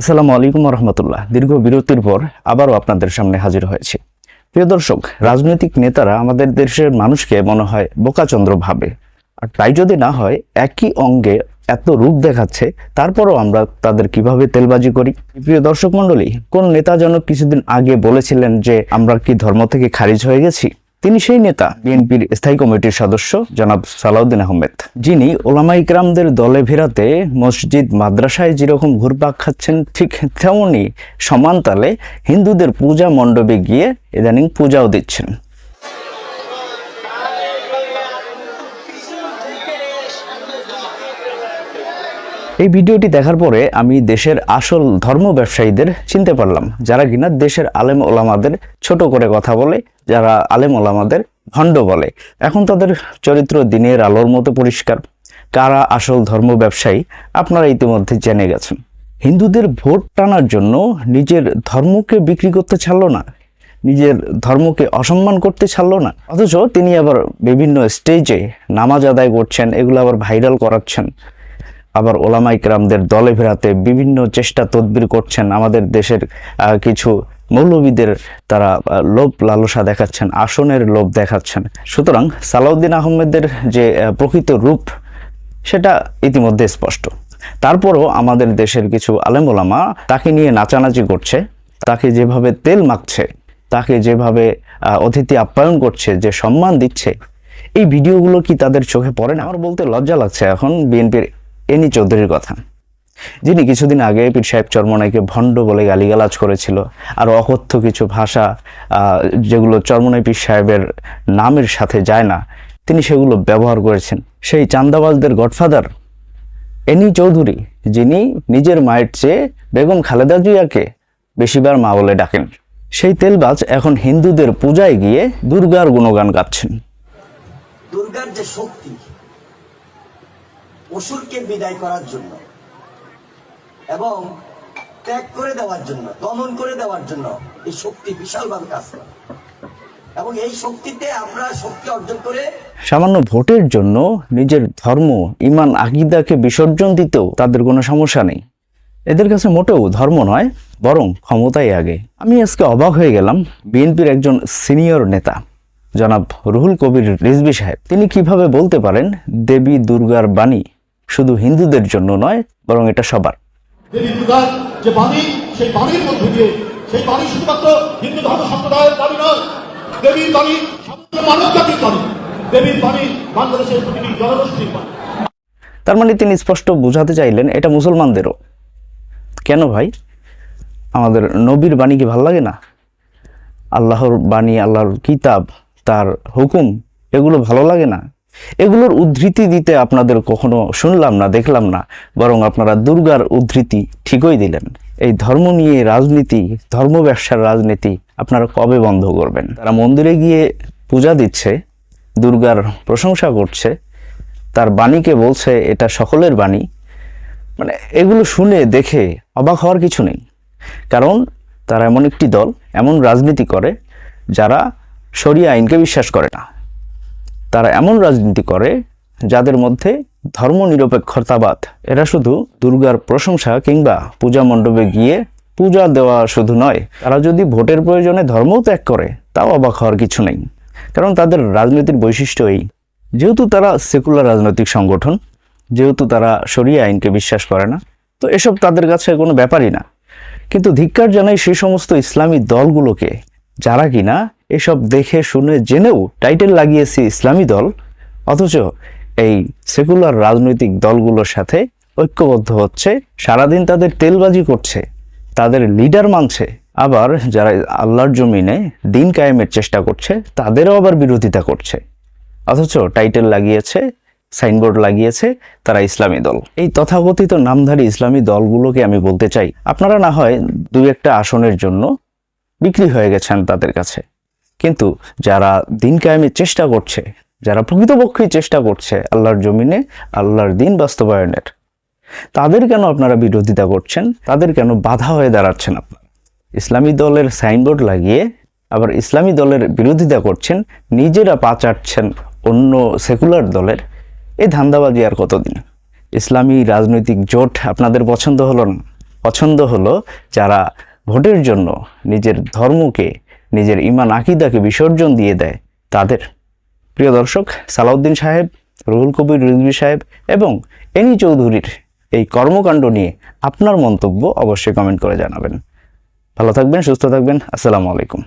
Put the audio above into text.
আসসালামু আলাইকুম রহমতুল্লাহ দীর্ঘ বিরতির পর আবারও আপনাদের সামনে হাজির হয়েছে। প্রিয় দর্শক, রাজনৈতিক নেতারা আমাদের দেশের মানুষকে মনে হয় বোকাচন্দ্র ভাবে। আর তাই যদি না হয়, একই অঙ্গে এত রূপ দেখাচ্ছে, তারপরও আমরা তাদের কীভাবে তেলবাজি করি? প্রিয় দর্শক মণ্ডলী, কোন নেতা যেন কিছুদিন আগে বলেছিলেন যে আমরা কি ধর্ম থেকে খারিজ হয়ে গেছি? তিনি সেই নেতা, বিএনপির স্থায়ী কমিটির সদস্য, জনাব সালাউদ্দিন আহমেদ, যিনি ওলামা ইকরামদের দলে ফেরাতে মসজিদ, মাদ্রাসায় যেরকম ঘুরপাক খাচ্ছেন, ঠিক তেমনই সমান তালে হিন্দুদের পূজা মণ্ডপে গিয়ে ইদানিং পূজাও দিচ্ছেন। এই ভিডিওটি দেখার পরে আমি দেশের আসল ধর্ম ব্যবসায়ীদের চিনতে পারলাম, যারা কিনা দেশের আলেম ওলামাদের ছোট করে কথা বলে, যারা আলেম ওলামাদের ভণ্ড বলে। এখন তাদের চরিত্র দিনের আলোর মতো পরিষ্কার। কারা আসল ধর্ম ব্যবসায়ী, আপনারা ইতিমধ্যে জেনে গেছেন। হিন্দুদের ভোট টানার জন্য নিজের ধর্মকে বিক্রি করতে ছাড়লো না, নিজের ধর্মকে অসম্মান করতে ছাড়লো না। অথচ তিনি আবার বিভিন্ন স্টেজে নামাজ আদায় করছেন, এগুলো আবার ভাইরাল করাচ্ছেন। আবার ওলামা ইকরামদের দলে ফেরাতে বিভিন্ন চেষ্টা তদবির করছেন আমাদের দেশের কিছু মৌলবীদের তারা লোভ লালসা দেখাচ্ছেন, আসনের লোভ দেখাচ্ছেন। সুতরাং সালাউদ্দিন আহমেদের যে প্রকৃত রূপ, সেটা ইতিমধ্যে স্পষ্ট। তারপরও আমাদের দেশের কিছু আলেম ওলামা তাকে নিয়ে নাচানাচি করছে, তাকে যেভাবে তেল মাখছে, তাকে যেভাবে অতিথি আপ্যায়ন করছে, যে সম্মান দিচ্ছে, এই ভিডিওগুলো কি তাদের চোখে পড়ে না? আমার বলতে লজ্জা লাগছে এখন বিএনপির এনি চৌধুরীর কথা। যিনি কিছুদিন আগে পীর সাহেব চরমনাইকে ভণ্ড বলে গালিগালাজ করেছিল, আর অকথ্য কিছু ভাষা যেগুলো চরমনাই পীর সাহেবের নামের সাথে যায় না, তিনি সেগুলো ব্যবহার করেছেন। সেই চান্দাবাজদের গডফাদার এনি চৌধুরী, যিনি নিজের মায়ের চেয়ে বেগম খালেদা জিয়াকে বেশিবার মা বলে ডাকেন। সেই তেলবাজ এখন হিন্দুদের পূজায় গিয়ে দুর্গার গুণগান গাচ্ছেন। দুর্গার যে শক্তি অসুরকে বিদায় করার জন্য এবং ত্যাগ করে দেওয়ার জন্য, দমন করে দেওয়ার জন্য এই শক্তি বিশালভাবে কাজ করে। এবং এই শক্তিতে আমরা শক্তি অর্জন করে সামান্য ভোটের জন্য নিজের ধর্ম ইমান আকিদাকে বিসর্জন দিতেও তাদের কোনো সমস্যা নেই। এদের কাছে মোটেও ধর্ম নয়, বরং ক্ষমতাই আগে। আমি আজকে অবাক হয়ে গেলাম বিএনপির একজন সিনিয়র নেতা, জনাব রুহুল কবির রিজবি সাহেব। তিনি কীভাবে বলতে পারেন দেবী দুর্গার বাণী? শুধু হিন্দুদের জন্য নয় বরং এটা সবার। যে বাণী সেই বাণীর মধ্যে দিয়ে সেই বাণী শুধুমাত্র হিন্দু ধর্ম সম্প্রদায়ের বাণী নয় দেবীর বাণী মানব জাতির বাণী। দেবীর বাণী বাংলাদেশের প্রতিটি জনগোষ্ঠীর বাণী। তার মানে তিনি স্পষ্ট বোঝাতে চাইলেন এটা মুসলমানদেরও। কেন ভাই? আমাদের নবীর বাণী কি ভালো লাগে না? আল্লাহর বাণী আল্লাহর কিতাব তার হুকুম এগুলো ভালো লাগে না? এগুলোর উদ্ধৃতি দিতে আপনাদের কখনো শুনলাম না, দেখলাম না, বরং আপনারা দুর্গার উদ্ধৃতি ঠিকই দিলেন। এই ধর্ম নিয়ে রাজনীতি, ধর্ম ব্যবসার রাজনীতি আপনারা কবে বন্ধ করবেন? তারা মন্দিরে গিয়ে পূজা দিচ্ছে, দুর্গার প্রশংসা করছে, তার বাণীকে বলছে, এটা সকলের বাণী। মানে এগুলো শুনে দেখে অবাক হওয়ার কিছু নেই। কারণ তারা এমন একটি দল, এমন রাজনীতি করে যারা শরিয়া আইনকে বিশ্বাস করে না। তারা এমন রাজনীতি করে যাদের মধ্যে ধর্মনিরপেক্ষতাবাদ। এরা শুধু দুর্গার প্রশংসা কিংবা পূজা মণ্ডপে গিয়ে পূজা দেওয়া শুধু নয়, তারা যদি ভোটের প্রয়োজনে ধর্মও ত্যাগ করে, তাও অবাক হওয়ার কিছু নেই। কারণ তাদের রাজনীতির বৈশিষ্ট্য এই। যেহেতু তারা সেকুলার রাজনৈতিক সংগঠন, যেহেতু তারা শরিয়া আইনকে বিশ্বাস করে না, তো এসব তাদের কাছে কোনো ব্যাপারই না। কিন্তু ধিক্কার জানাই সেই সমস্ত ইসলামী দলগুলোকে, যারা কিনা এসব দেখে, শুনে, জেনেও টাইটেল লাগিয়েছে ইসলামী দল। অথচ এই সেকুলার রাজনৈতিক দলগুলোর সাথে ঐক্যবদ্ধ হচ্ছে, সারাদিন তাদের তেলবাজি করছে, তাদের লিডার মানছে। আবার যারা আল্লাহর জমিনে দিন কায়েমের চেষ্টা করছে, তাদেরও আবার বিরোধিতা করছে। অথচ টাইটেল লাগিয়েছে, সাইনবোর্ড লাগিয়েছে তারা ইসলামী দল। এই তথাকথিত নামধারী ইসলামী দলগুলোকে আমি বলতে চাই, আপনারা না হয় দুই একটা আসনের জন্য বিক্রি হয়ে গেছেন তাদের কাছে। কিন্তু যারা দিন চেষ্টা করছে, যারা প্রকৃতপক্ষেই চেষ্টা করছে আল্লাহর জমিনে, আল্লাহর দিন বাস্তবায়নের, তাদের কেন আপনারা বিরোধিতা করছেন? তাদের কেন বাধা হয়ে দাঁড়াচ্ছেন আপনারা? ইসলামী দলের সাইনবোর্ড লাগিয়ে আবার ইসলামী দলের বিরোধিতা করছেন, নিজেরা পা চাটছেন অন্য সেকুলার দলের এই ধান্দাবাজি আর কতদিন? ইসলামী রাজনৈতিক জোট আপনাদের পছন্দ হলো না? পছন্দ হলো যারা ভোটের জন্য নিজের ধর্মকে নিজের ইমান আকিদাকে বিসর্জন দিয়ে দেয় তাদের। প্রিয় দর্শক, সালাউদ্দিন সাহেব, রুহুল কবির, রিজভি সাহেব এবং এনি চৌধুরীর এই কর্মকাণ্ড নিয়ে আপনার মন্তব্য অবশ্যই কমেন্ট করে জানাবেন। ভালো থাকবেন, সুস্থ থাকবেন। আসসালামু আলাইকুম।